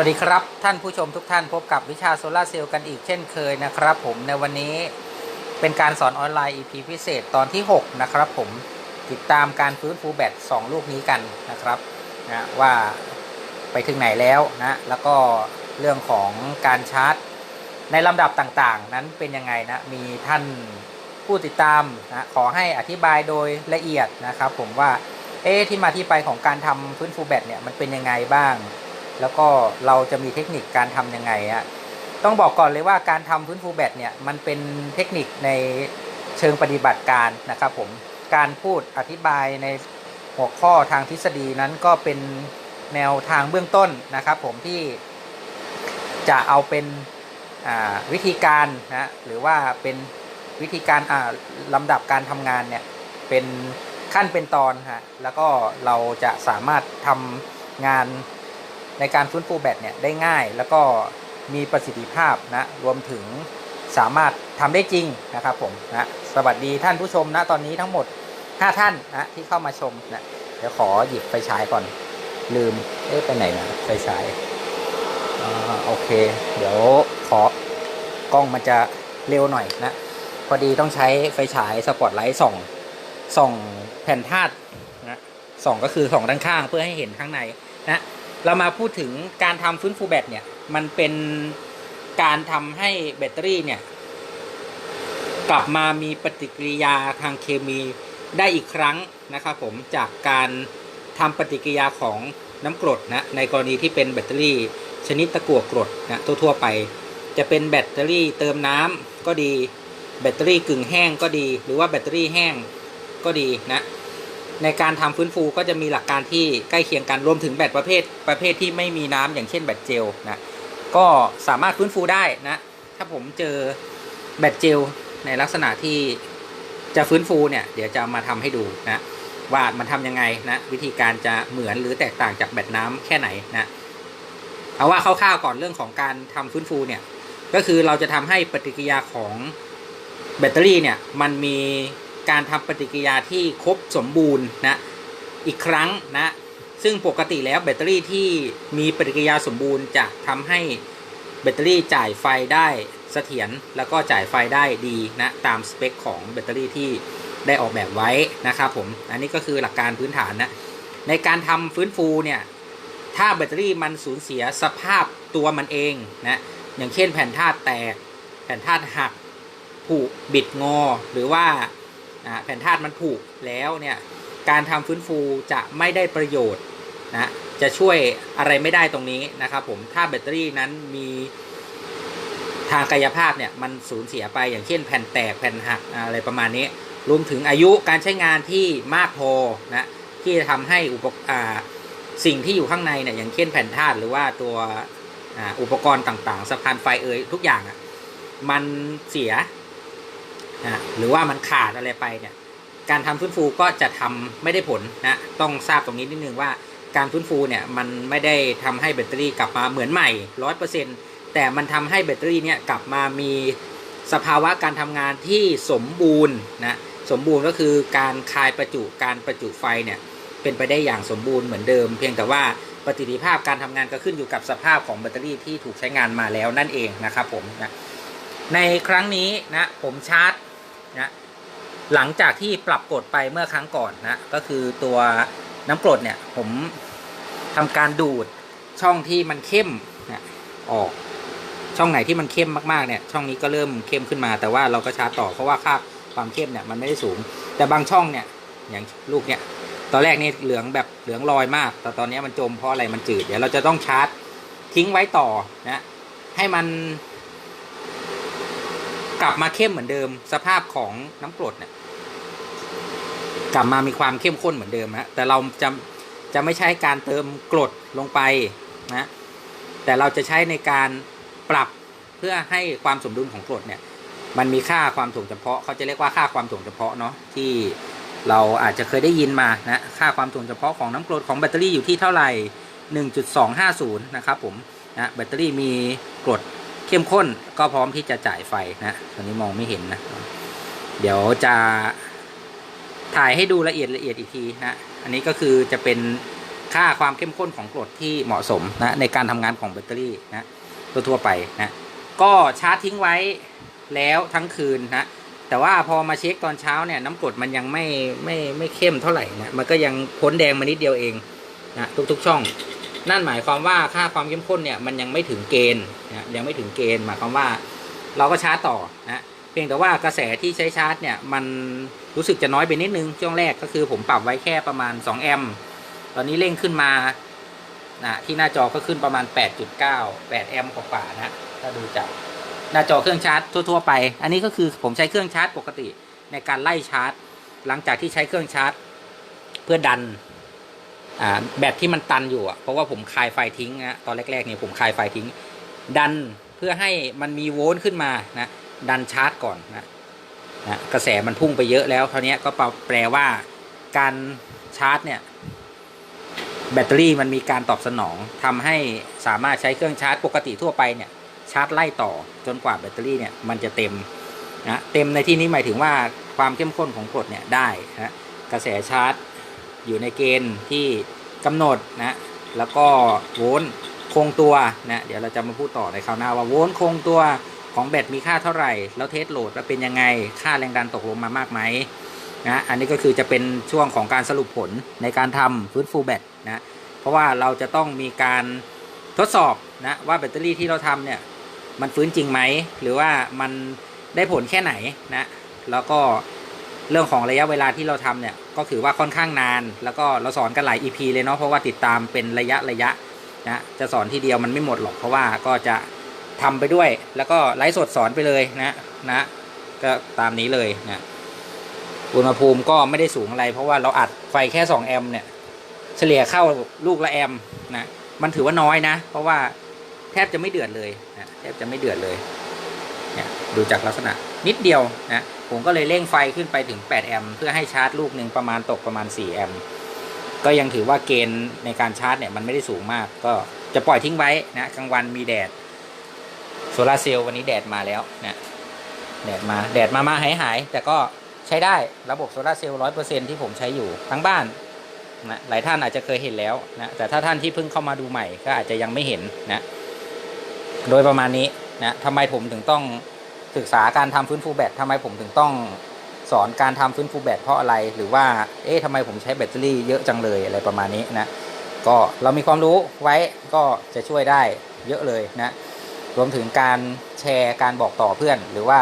วัสดีครับ ท่านผู้ชมทุกท่านพบกับวิชาโซลาเซลล์กันอีกเช่นเคยนะครับ ผมในวันนี้เป็นการสอนออนไลน์ EP พิเศษตอนที่ 6 นะครับผมติดตามการฟื้นฟูแบต2ลูกนี้กันนะครับนะว่าไปถึงไหนแล้วนะแล้วก็เรื่องของการชาร์จ ในลำดับต่างๆ นั้นเป็นยังไงนะมีท่านผู้ติดตามนะขอให้อธิบายโดยละเอียดนะครับ ผมว่าเอ๊ที่มาที่ไปของการทำฟื้นฟูแบตเนี่ยมันเป็นยังไงบ้าง แล้วก็เราจะมีเทคนิคการทำยังไงอะต้องบอกก่อนเลยว่าการทำฟื้นฟูแบตเนี่ยมันเป็นเทคนิคในเชิงปฏิบัติการนะครับผมการพูดอธิบายในหัวข้อทางทฤษฎีนั้นก็เป็นแนวทางเบื้องต้นนะครับ ผมที่จะเอาเป็นวิธีการนะหรือว่าเป็นวิธีการอ่าลำดับการทำงานเนี่ยเป็นขั้นเป็นตอนฮะแล้วก็เราจะสามารถทำงาน ในการฟื้นฟูแบตเนี่ยได้ง่าย แล้วก็มีประสิทธิภาพนะรวมถึงสามารถทำได้จริงนะครับผมนะสวัสดีท่านผู้ชมนะตอนนี้ทั้งหมด 5 ท่านนะที่เข้ามาชมนะเดี๋ยวขอหยิบไฟฉายก่อนลืมเอ๊ะไปไหนนะไฟฉายโอเค เดี๋ยวขอกล้องมันจะเร็วหน่อยนะ พอดีต้องใช้ไฟฉายสปอตไลท์ส่องส่องแผ่นธาตุนะส่องก็คือส่องด้านข้างเพื่อให้เห็นข้างในนะ เรามาพูดถึงการทำฟื้นฟูแบตเนี่ย มันเป็นการทำให้แบตเตอรี่เนี่ย กลับมามีปฏิกิริยาทางเคมีได้อีกครั้งนะครับผมจากการทำปฏิกิริยาของน้ำกรดนะในกรณีที่เป็นแบตเตอรี่ชนิดตะกั่วกรดนะทั่วๆไป จะเป็นแบตเตอรี่เติมน้ำก็ดีแบตเตอรี่กึ่งแห้งก็ดี หรือว่าแบตเตอรี่แห้งก็ดีนะ ในการทำฟื้นฟูก็จะมีหลักการที่ใกล้เคียงกันรวมถึงแบตประเภทประเภทที่ไม่มีน้ำอย่างเช่นแบตเจลนะก็สามารถฟื้นฟูได้นะ ถ้าผมเจอแบตเจลในลักษณะที่จะฟื้นฟูเนี่ยเดี๋ยวจะมาทำให้ดูนะว่ามันทำยังไงนะวิธีการจะเหมือนหรือแตกต่างจากแบตน้ำแค่ไหนนะเอาว่าคร่าวๆก่อนเรื่องของการทำฟื้นฟูเนี่ยก็คือเราจะทำให้ปฏิกิริยาของแบตเตอรี่เนี่ยมันมี การทำปฏิกิริยาที่ครบสมบูรณ์นะอีกครั้งนะซึ่งปกติแล้วแบตเตอรี่ที่มีปฏิกิริยาสมบูรณ์จะทำให้แบตเตอรี่จ่ายไฟได้เสถียรแล้วก็จ่ายไฟได้ดีนะตามสเปคของแบตเตอรี่ที่ได้ออกแบบไว้นะครับผมอันนี้ก็คือหลักการพื้นฐานนะในการทำฟื้นฟูเนี่ยถ้าแบตเตอรี่มันสูญเสียสภาพตัวมันเองนะอย่างเช่นแผ่นธาตุแตก แผ่นธาตุหักผุบิดงอ หรือว่า อ่าแผ่นธาตุมันผุแล้วเนี่ยการทำฟื้นฟูจะไม่ได้ประโยชน์นะจะช่วยอะไรไม่ได้ตรงนี้นะครับผมถ้าแบตเตอรี่นั้นมีทางกายภาพเนี่ยมันสูญเสียไปอย่างเช่นแผ่นแตกแผ่นหักอะไรประมาณนี้ รวมถึงอายุการใช้งานที่มากพอนะที่จะทำให้อุปกอ่าสิ่งที่อยู่ข้างในเนี่ยอย่างเช่นแผ่นธาตุหรือว่าตัวอุปกรณ์ต่างๆสะพานไฟเอ่ยทุกอย่างอะมันเสีย นะหรือว่ามันขาดอะไรไปเนี่ยการทำฟื้นฟูก็จะทำไม่ได้ผลนะต้องทราบตรงนี้นิดนึงว่าการฟื้นฟูเนี่ยมันไม่ได้ทำให้แบตเตอรี่กลับมาเหมือนใหม่ร้อยเปอร์เซ็นแต่มันทำให้แบตเตอรี่เนี่ยกลับมามีสภาวะการทำงานที่สมบูรณ์นะสมบูรณ์ก็คือการคายประจุการประจุไฟเนี่ยเป็นไปได้อย่างสมบูรณ์เหมือนเดิม เพียงแต่ว่าประสิทธิภาพการทำงานก็ขึ้นอยู่กับสภาพของแบตเตอรี่ที่ถูกใช้งานมาแล้วนั่นเองนะครับผมนะในครั้งนี้นะผมชาร์จ นะหลังจากที่ปรับกดไปเมื่อครั้งก่อนนะก็คือตัวน้ำกรดเนี่ยผมทำการดูดช่องที่มันเข้มนะออกช่องไหนที่มันเข้มมากๆเนี่ย ช่องนี้ก็เริ่มเข้มขึ้นมาแต่ว่าเราก็ชาร์จต่อเพราะว่าค่าความเข้มเนี่ยมันไม่ได้สูง แต่บางช่องเนี่ยอย่างลูกเนี่ยตอนแรกนี่เหลืองแบบเหลืองลอยมาก แต่ตอนนี้มันจมเพราะอะไรมันจืดเดี๋ยวเราจะต้องชาร์จทิ้งไว้ต่อนะให้มัน กลับมาเข้มเหมือนเดิม สภาพของน้ำกรดเนี่ยกลับมามีความเข้มข้นเหมือนเดิมนะแต่เราจะจะไม่ใช้การเติมกรดลงไปนะแต่เราจะใช้ในการปรับเพื่อให้ความสมดุลของกรดเนี่ยมันมีค่าความถ่วงเฉพาะเขาจะเรียกว่าค่าความถ่วงเฉพาะเนาะที่เราอาจจะเคยได้ยินมานะค่าความถ่วงเฉพาะของน้ำกรดของแบตเตอรี่อยู่ที่เท่าไหร่ 1.250 นะครับผมนะแบตเตอรี่มีกรด เข้มข้นก็พร้อมที่จะจ่ายไฟนะตอนนี้มองไม่เห็นนะ เดี๋ยวจะถ่ายให้ดูละเอียดละเอียดอีกทีนะอันนี้ก็คือจะเป็นค่าความเข้มข้นของกรดที่เหมาะสมนะในการทำงานของแบตเตอรี่นะทั่วไปนะก็ชาร์จทิ้งไว้แล้วทั้งคืนนะแต่ว่าพอมาเช็คตอนเช้าเนี่ยน้ำกรดมันยังไม่ไม่ไม่เข้มเท่าไหร่นะมันก็ยังพ้นแดงมานิดเดียวเองนะทุกๆช่อง นั่นหมายความว่าค่าความเข้มข้นเนี่ยมันยังไม่ถึงเกณฑ์นะยังไม่ถึงเกณฑ์หมายความว่าเราก็ชาร์จต่อนะเพียงแต่ว่ากระแสที่ใช้ชาร์จเนี่ยมันรู้สึกจะน้อยไปนิดนึงช่วงแรกก็คือผมปรับไว้แค่ประมาณ 2 แอมป์ตอนนี้เร่งขึ้นมานะที่หน้าจอก็ขึ้นประมาณ 8.9 8 แอมป์กว่านะถ้าดูจากหน้าจอเครื่องชาร์จทั่ว ๆ ไป อันนี้ก็คือผมใช้เครื่องชาร์จปกติในการไล่ชาร์จ หลังจากที่ใช้เครื่องชาร์จ เพื่อดัน แบตที่มันตันอยู่อะเพราะว่าผมคลายไฟทิ้งนะตอนแรกๆเนี่ยผมคลายไฟทิ้ง ดันเพื่อให้มันมีโวลต์ขึ้นมานะดันชาร์จก่อนนะนะกระแสมันพุ่งไปเยอะแล้วเท่านี้ก็แปลว่าการชาร์จเนี่ยแบตเตอรี่มันมีการตอบสนองทำให้สามารถใช้เครื่องชาร์จปกติทั่วไปเนี่ยชาร์จไล่ต่อจนกว่าแบตเตอรี่เนี่ยมันจะเต็มนะเต็มในที่นี้หมายถึงว่าความเข้มข้นของกรดเนี่ยได้นะกระแสชาร์จ อยู่ในเกณฑ์ที่กำหนดนะแล้วก็โวลต์คงตัวนะเดี๋ยวเราจะมาพูดต่อในคราวหน้าว่าโวลต์คงตัวของแบตมีค่าเท่าไหร่ แล้วเทสโหลดแล้วเป็นยังไงค่าแรงดันตกลงมามากไหมนะอันนี้ก็คือจะเป็นช่วงของการสรุปผลในการทำฟื้นฟูแบตนะเพราะว่าเราจะต้องมีการทดสอบนะว่าแบตเตอรี่ที่เราทำเนี่ยมันฟื้นจริงไหมหรือว่ามันได้ผลแค่ไหนนะแล้วก็ เรื่องของระยะเวลาที่เราทำเนี่ยก็ถือว่าค่อนข้างนาน แล้วก็เราสอนกันหลาย EP เลยเนาะเพราะว่าติดตามเป็นระยะระยะนะจะสอนทีเดียวมันไม่หมดหรอกเพราะว่าก็จะทำไปด้วย แล้วก็ไลฟ์สดสอนไปเลยนะนะก็ตามนี้เลยนะอุณหภูมิก็ไม่ได้สูงอะไร เพราะว่าเราอัดไฟแค่ 2 แอมป์เนี่ยเฉลี่ยเข้าลูกละแอมนะมันถือว่าน้อยนะ เพราะว่าแทบจะไม่เดือดเลยนะแทบจะไม่เดือดเลยเนี่ยดูจากลักษณะนิดเดียวนะ ผมก็เลยเร่งไฟขึ้นไปถึง 8 แอมป์เพื่อให้ชาร์จลูกหนึ่งประมาณตกประมาณ 4 แอมป์ก็ยังถือว่าเกณฑ์ในการชาร์จเนี่ยมันไม่ได้สูงมาก ก็จะปล่อยทิ้งไว้นะกลางวันมีแดดโซลาเซลล์วันนี้แดดมาแล้วนะแดดมาแดดมามาหายหายแต่ก็ใช้ได้ระบบโซลาเซลล์ร้อยเปอร์เซ็นที่ผมใช้อยู่ทั้งบ้านนะหลายท่านอาจจะเคยเห็นแล้วนะแต่ถ้าท่านที่เพิ่งเข้ามาดูใหม่ก็อาจจะยังไม่เห็นนะโดยประมาณนี้นะทำไมผมถึงต้อง ศึกษาการทำฟื้นฟูแบตทำไมผมถึงต้องสอนการทำฟื้นฟูแบตเพราะอะไร หรือว่าเอ๊ะทำไมผมใช้แบตเตอรี่เยอะจังเลยอะไรประมาณนี้นะก็เรามีความรู้ไว้ก็จะช่วยได้เยอะเลยนะรวมถึงการแชร์การบอกต่อเพื่อน หรือว่า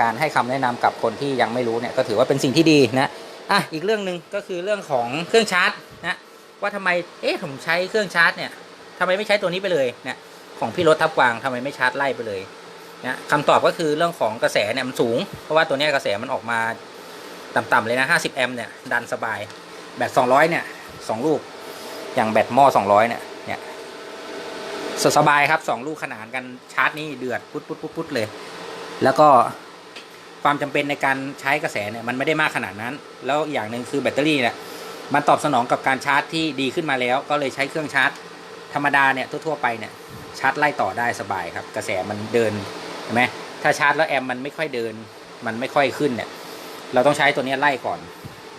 การให้คำแนะนำกับคนที่ยังไม่รู้เนี่ยก็ถือว่าเป็นสิ่งที่ดีนะอะอีกเรื่องหนึ่งก็คือเรื่องของเครื่องชาร์จนะว่าทำไมเอ๊ะผมใช้เครื่องชาร์จเนี่ยทำไมไม่ใช้ตัวนี้ไปเลยเนะของพี่รถทับกวางทำไมไม่ชาร์จไล่ไปเลย นะคำตอบก็คือเรื่องของกระแสเนี่ยมันสูง เพราะว่าตัวนี้กระแสมันออกมาต่ำๆเลยนะ50แอมป์เนี่ยดันสบาย แบต200เนี่ยสองลูก อย่างแบตหม้อ200เนี่ยเนี่ยสสบายครับสองลูกขนานกันชาร์จนี่เดือดปุ๊ดปุ๊ดปุ๊ดปุ๊ดเลย แล้วก็ความจำเป็นในการใช้กระแสเนี่ยมันไม่ได้มากขนาดนั้น แล้วอย่างหนึ่งคือแบตเตอรี่เนี่ยมันตอบสนองกับการชาร์จที่ดีขึ้นมาแล้ว ก็เลยใช้เครื่องชาร์จ ธรรมดาเนี่ยทั่วๆไปเนี่ยชาร์จไล่ต่อได้สบายครับ กระแสมันเดิน เห็นไหมถ้าชาร์จแล้วแอมมันไม่ค่อยเดิน มันไม่ค่อยขึ้นเนี่ย เราต้องใช้ตัวนี้ไล่ก่อน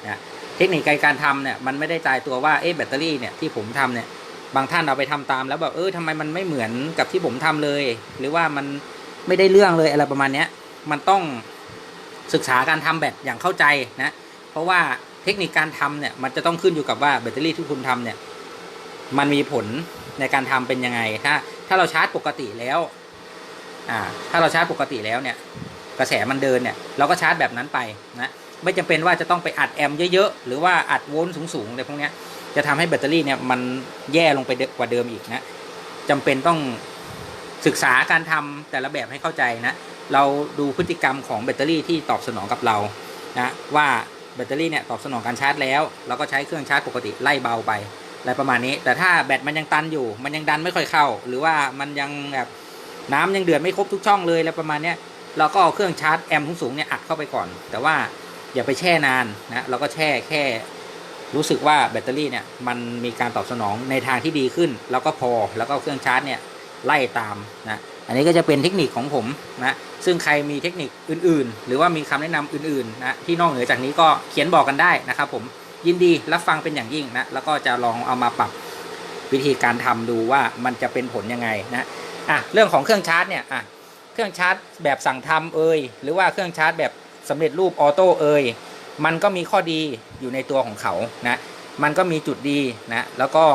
นะเทคนิคการทำเนี่ยมันไม่ได้ตายตัวว่าเอ๊ะแบตเตอรี่เนี่ยที่ผมทำเนี่ยบางท่านเอาไปทำตามแล้วแบบเออทำไมมันไม่เหมือนกับที่ผมทำเลย หรือว่ามันไม่ได้เรื่องเลยอะไรประมาณเนี้ยมันต้องศึกษาการทำแบตอย่างเข้าใจนะเพราะว่าเทคนิคการทำเนี่ยมันจะต้องขึ้นอยู่กับว่าแบตเตอรี่ที่คุณทำเนี่ยมันมีผลในการทำเป็นยังไงถ้าถ้าเราชาร์จปกติแล้ว อ่าถ้าเราชาร์จปกติแล้วเนี่ยกระแสมันเดินเนี่ยเราก็ชาร์จแบบนั้นไปนะไม่จำเป็นว่าจะต้องไปอัดแอมป์เยอะๆหรือว่าอัดโวลต์สูงๆอะไรพวกนี้จะทำให้แบตเตอรี่เนี่ยมันแย่ลงไปกว่าเดิมอีกนะจำเป็นต้องศึกษาการทำแต่ละแบบให้เข้าใจนะเราดูพฤติกรรมของแบตเตอรี่ที่ตอบสนองกับเรานะว่าแบตเตอรี่เนี่ยตอบสนองการชาร์จแล้วเราก็ใช้เครื่องชาร์จปกติไล่เบาไปอะไรประมาณนี้ แต่ถ้าแบตมันยังตันอยู่ มันยังดันไม่ค่อยเข้า หรือว่ามันยังแบบ น้ำยังเดือดไม่ครบทุกช่องเลยอะไรประมาณเนี้ยเราก็เอาเครื่องชาร์จแอมป์สูงๆเนี่ยอัดเข้าไปก่อน แต่ว่าอย่าไปแช่นานนะเราก็แช่แค่ รู้สึกว่าแบตเตอรี่เนี่ยมันมีการตอบสนองในทางที่ดีขึ้น แล้วก็พอแล้วก็เอาเครื่องชาร์จเนี่ยไล่ตามนะอันนี้ก็จะเป็นเทคนิคของผมนะซึ่งใครมีเทคนิคอื่นๆ หรือว่ามีคำแนะนำอื่นๆนะที่นอกเหนือจากนี้ก็เขียนบอกกันได้นะครับผมยินดีรับฟังเป็นอย่างยิ่งนะแล้วก็จะลองเอามาปรับ วิธีการทำดูว่ามันจะเป็นผลยังไงนะอะเรื่องของเครื่องชาร์จเนี่ยอะเครื่องชาร์จแบบสั่งทำเอ่ยหรือว่าเครื่องชาร์จแบบสำเร็จรูปออโต้เอ่ยมันก็มีข้อดีอยู่ในตัวของเขานะมันก็มีจุดดีนะแล้วก็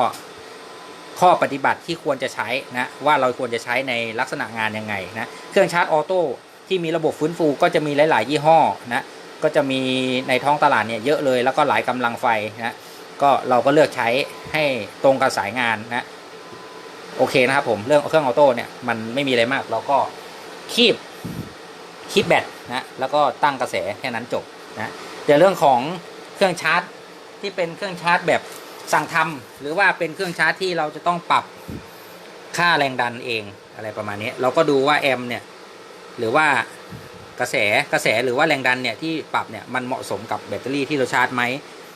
ข้อปฏิบัติที่ควรจะใช้นะว่าเราควรจะใช้ในลักษณะงานยังไงนะเครื่องชาร์จออโต้ที่มีระบบฟื้นฟูก็จะมีหลาย ๆ ยี่ห้อนะก็จะมีในท้องตลาดเนี่ยเยอะเลยแล้วก็หลายกำลังไฟนะ ก็เราก็เลือกใช้ให้ตรงกับสายงานนะโอเคนะครับผมเรื่องเครื่องออโต้เนี่ยมันไม่มีอะไรมาก เราก็คีบคีบแบตนะแล้วก็ตั้งกระแสแค่นั้นจบนะแต่เรื่องของเครื่องชาร์จที่เป็นเครื่องชาร์จแบบสั่งทำหรือว่าเป็นเครื่องชาร์จที่เราจะต้องปรับค่าแรงดันเองอะไรประมาณนี้ เราก็ดูว่าแอมเนี่ยหรือว่ากระแสกระแสหรือว่าแรงดันเนี่ยที่ปรับเนี่ยมันเหมาะสมกับแบตเตอรี่ที่เราชาร์จไหม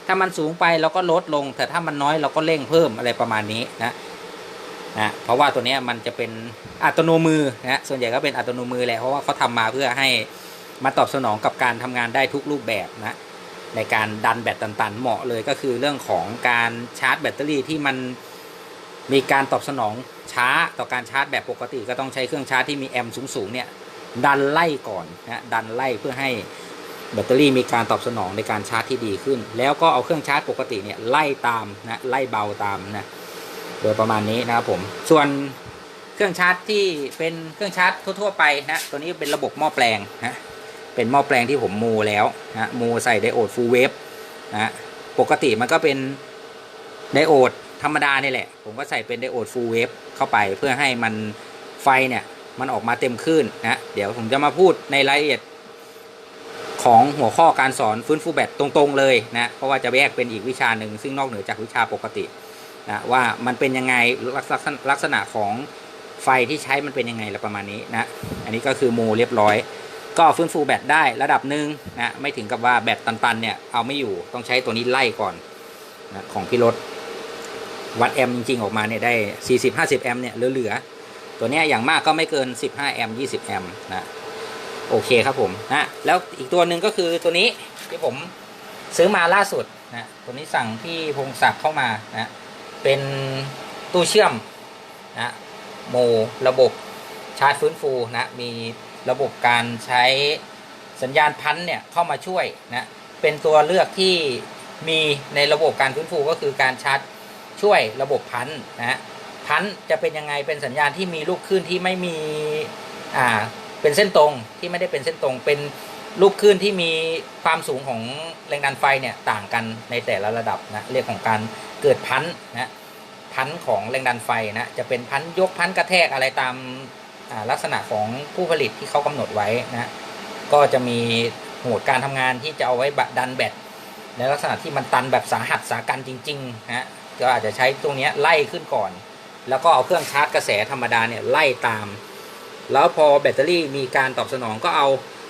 ถ้ามันสูงไปเราก็ลดลง แต่ถ้ามันน้อยเราก็เร่งเพิ่มอะไรประมาณนี้นะนะเพราะว่าตัวนี้มันจะเป็นอัตโนมือนะส่วนใหญ่ก็เป็นอัตโนมือแหละเพราะว่าเขาทำมาเพื่อให้มาตอบสนองกับการทำงานได้ทุกรูปแบบนะในการดันแบตตันๆเหมาะเลยก็คือเรื่องของการชาร์จแบตเตอรี่ที่มันมีการตอบสนองช้าต่อการชาร์จแบบปกติก็ต้องใช้เครื่องชาร์จที่มีแอมป์สูงๆเนี่ยดันไล่ก่อนนะดันไล่เพื่อให้ แบตเตอรี่มีการตอบสนองในการชาร์จที่ดีขึ้น แล้วก็เอาเครื่องชาร์จปกติเนี่ยไล่ตามนะไล่เบาตามนะโดยประมาณนี้นะครับผมส่วนเครื่องชาร์จที่เป็นเครื่องชาร์จทั่วๆไปนะตัวนี้เป็นระบบหม้อแปลงนะเป็นหม้อแปลงที่ผมมูแล้วนะมูใส่ไดโอดฟูลเวฟนะปกติมันก็เป็นไดโอดธรรมดานี่แหละ ผมก็ใส่เป็นไดโอดฟูลเวฟเข้าไปเพื่อให้มันไฟเนี่ยมันออกมาเต็มขึ้นนะเดี๋ยวผมจะมาพูดในรายละเอียด ของหัวข้อการสอนฟื้นฟูแบตตรงๆเลยนะเพราะว่าจะแยกเป็นอีกวิชาหนึ่งซึ่งนอกเหนือจากวิชาปกตินะว่ามันเป็นยังไงลักษณะลักษณะของไฟที่ใช้มันเป็นยังไงละประมาณนี้นะอันนี้ก็คือโมเรียบร้อย ก็ฟื้นฟูแบตได้ระดับหนึ่งนะไม่ถึงกับว่าแบตตันๆเนี่ยเอาไม่อยู่ต้องใช้ตัวนี้ไล่ก่อนนะของพี่รถวัดแอมจริงๆออกมาเนี่ยได้ 40-50 แอมเนี่ยเหลือๆตัวเนี้ยอย่างมากก็ไม่เกิน 15 แอม 20 แอมนะ โอเคครับผมนะแล้วอีกตัวหนึ่งก็คือตัวนี้ที่ผมซื้อมาล่าสุดนะตัวนี้สั่งพี่พงศักดิ์เข้ามานะเป็นตู้เชื่อมนะโมระบบชาร์จฟื้นฟูนะมีระบบการใช้สัญญาณพันเนี่ยเข้ามาช่วยนะเป็นตัวเลือกที่มีในระบบการฟื้นฟูก็คือการชาร์จช่วยระบบพันนะพันจะเป็นยังไงเป็นสัญญาณที่มีลูกคลื่นที่ไม่มีอ่า เป็นเส้นตรงที่ไม่ได้เป็นเส้นตรง เป็นลูกคลื่นที่มีความสูงของแรงดันไฟเนี่ยต่างกันในแต่ละระดับนะเรียกของการเกิดพันนะพันของแรงดันไฟนะจะเป็นพันยกพันกระแทกอะไรตามลักษณะของผู้ผลิตที่เขากำหนดไว้นะก็จะมีโหมดการทำงานที่จะเอาไว้ดันแบตในลักษณะที่มันตันแบบสาหัสสากันจริงๆนะก็อาจจะใช้ตรงนี้ไล่ขึ้นก่อน แล้วก็เอาเครื่องชาร์จกระแสธรรมดาเนี่ยไล่ตาม แล้วพอแบตเตอรี่มีการตอบสนองก็เอา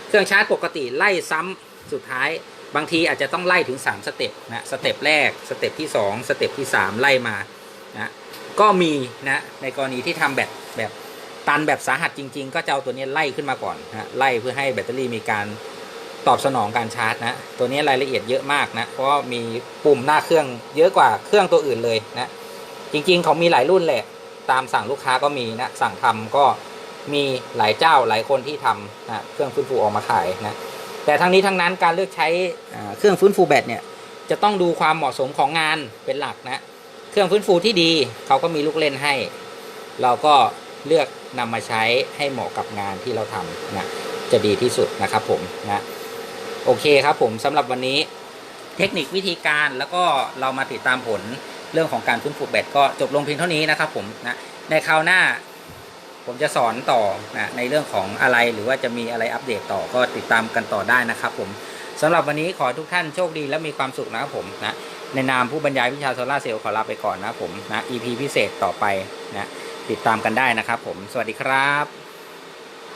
เครื่องชาร์จปกติไล่ซ้ำสุดท้าย บางทีอาจจะต้องไล่ถึง 3 สเต็ปนะสเต็ปแรกสเต็ปที่ 2 สเต็ปที่ 3 ไล่มานะก็มีนะในกรณีที่ทำแบตแบบตันแบบสาหัสจริง ๆ ก็จะเอาตัวนี้ไล่ขึ้นมาก่อนนะไล่เพื่อให้แบตเตอรี่มีการตอบสนองการชาร์จนะตัวนี้รายละเอียดเยอะมากนะเพราะมีปุ่มหน้าเครื่องเยอะกว่าเครื่องตัวอื่นเลยนะจริงๆเขามีหลายรุ่นแหละตามสั่งลูกค้าก็มีนะสั่งทำก็ มีหลายเจ้าหลายคนที่ทำนะเครื่องฟื้นฟูออกมาขายนะแต่ทั้งนี้ทั้งนั้นการเลือกใช้เครื่องฟื้นฟูแบตเนี่ยจะต้องดูความเหมาะสมของงานเป็นหลักนะเครื่องฟื้นฟูที่ดีเขาก็มีลูกเล่นให้ เราก็เลือกนำมาใช้ให้เหมาะกับงานที่เราทำนะจะดีที่สุดนะครับผมนะโอเคครับผมสำหรับวันนี้เทคนิควิธีการแล้วก็เรามาติดตามผลเรื่องของการฟื้นฟูแบตก็จบลงเพียงเท่านี้นะครับผมนะในคราวหน้า ผมจะสอนต่อนะในเรื่องของอะไรหรือว่าจะมีอะไรอัปเดตต่อก็ติดตามกันต่อได้นะครับผมสำหรับวันนี้ขอทุกท่านโชคดีและมีความสุขนะครับผมนะในนามผู้บรรยายวิชาโซลาเซลล์ขอลาไปก่อนนะผมนะ EP พิเศษต่อไปนะติดตามกันได้นะครับผม สวัสดีครับ